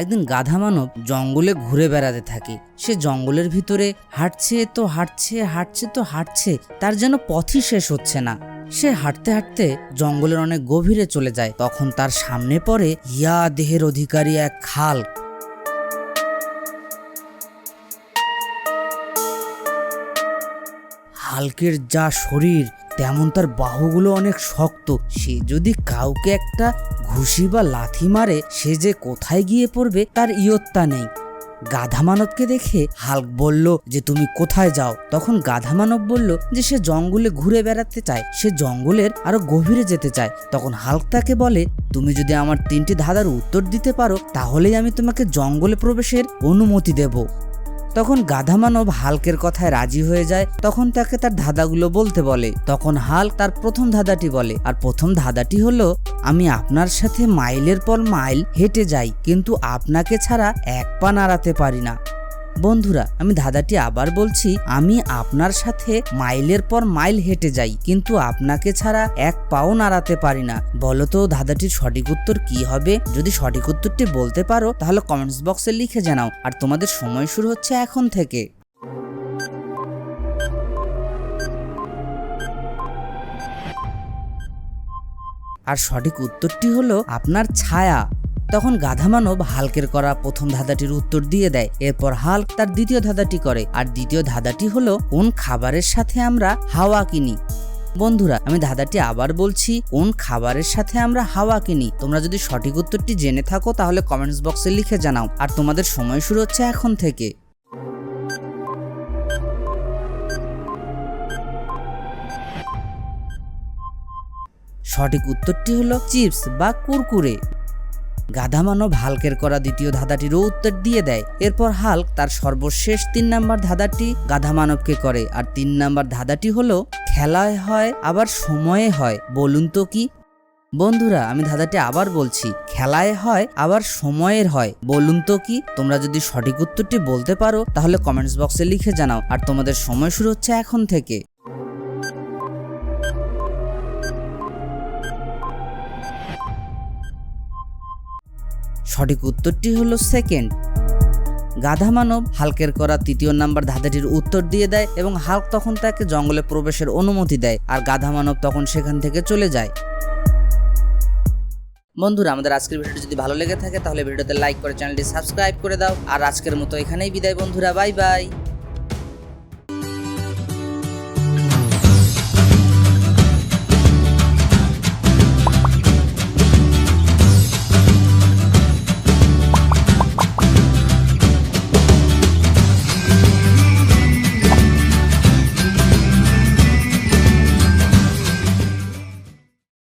একদিন গাধা মানব জঙ্গলে ঘুরে বেড়াতে থাকে। সে জঙ্গলের ভিতরে হাঁটছে তো হাঁটছে হাঁটছে তো হাঁটছে, তার যেন পথই শেষ হচ্ছে না। সে হাঁটতে হাঁটতে জঙ্গলের অনেক গভীরে চলে যায়, তখন তার সামনে পড়ে ইয়া দেহের অধিকারী এক খাল। হালকের যা শরীর তেমন তার বাহুগুলো অনেক শক্ত। সে যদি কাউকে একটা ঘুষি বা লাথি মারে, সে যে কোথায় গিয়ে পড়বে তার ইয়ত্তা নেই। গাধা মানবকে দেখে হাল্ক বলল যে, তুমি কোথায় যাও? তখন গাধা মানব বলল যে, সে জঙ্গলে ঘুরে বেড়াতে চায়। সে জঙ্গলের আরও গভীরে যেতে চায়। তখন হাল্ক তাকে বলে, তুমি যদি আমার তিনটি ধাঁধার উত্তর দিতে পারো, তাহলেই আমি তোমাকে জঙ্গলে প্রবেশের অনুমতি দেব। তখন গাধা মানব হালকের কথায় রাজি হয়ে যায়, তখন তাকে তার ধাঁধাগুলো বলতে বলে। তখন হাল্ক তার প্রথম ধাঁধাটি বলে। আর প্রথম ধাঁধাটি হলো, আমি আপনার সাথে মাইলের পর মাইল হেঁটে যাই, কিন্তু আপনাকে ছাড়া এক পা নাড়াতে পারি না। বন্ধুরা, আমি ধাঁধাটি আবার বলছি, আমি আপনার সাথে মাইলের পর মাইল হেঁটে যাই, কিন্তু আপনাকে ছাড়া এক পাও নাড়াতে পারি না। বলো তো, ধাঁধাটির সঠিক উত্তর কি হবে? যদি সঠিক উত্তরটি বলতে পারো, তাহলে কমেন্টস বক্সে লিখে জানাও। আর তোমাদের সময় শুরু হচ্ছে এখন থেকে। আর সঠিক উত্তরটি হলো, আপনার ছায়া। তখন গাধা মানব হালকের করা প্রথম ধাঁধাটির উত্তর দিয়ে দেয়। এরপর হাল্ক তার দ্বিতীয় ধাঁধাটি করে। আর দ্বিতীয় ধাঁধাটি হলো, কোন খাবারের সাথে আমরা হাওয়া কিনি? বন্ধুরা, আমি ধাঁধাটি আবার বলছি, কোন খাবারের সাথে আমরা হাওয়া কিনি? তোমরা যদি সঠিক উত্তরটি জেনে থাকো, তাহলে কমেন্টস বক্সে লিখে জানাও। আর তোমাদের সময় শুরু হচ্ছে এখন থেকে। সঠিক উত্তরটি হলো, চিপস বা কুরকুরে। গাধা মানব হালকের করা দ্বিতীয় ধাঁধাটিরও উত্তর দিয়ে দেয়। এরপর হাল্ক তার সর্বশেষ তিন নাম্বার ধাঁধাটি গাধা মানবকে করে। আর তিন নাম্বার ধাঁধাটি হলো, খেলায় হয়, আবার সময়ে হয়। বলুন তো কি? বন্ধুরা, আমি ধাঁধাটি আবার বলছি, খেলায় হয়, আবার সময়ের হয়। বলুন তো কি? তোমরা যদি সঠিক উত্তরটি বলতে পারো, তাহলে কমেন্টস বক্সে লিখে জানাও। আর তোমাদের সময় শুরু হচ্ছে এখন থেকে। সঠিক উত্তরটি হলো সেকেন্ড গাধা মানব হালকের করা তৃতীয় নাম্বার ধাঁধাটির উত্তর দিয়ে দেয় এবং হাল্ক তখন তাকে জঙ্গলে প্রবেশের অনুমতি দেয় আর গাধা মানব তখন সেখান থেকে চলে যায়। বন্ধুরা, আমাদের আজকের ভিডিওটি যদি ভালো লেগে থাকে তাহলে ভিডিওতে লাইক করে চ্যানেলটি সাবস্ক্রাইব করে দাও। আর আজকের মতো এখানেই বিদায় বন্ধুরা বাই বাই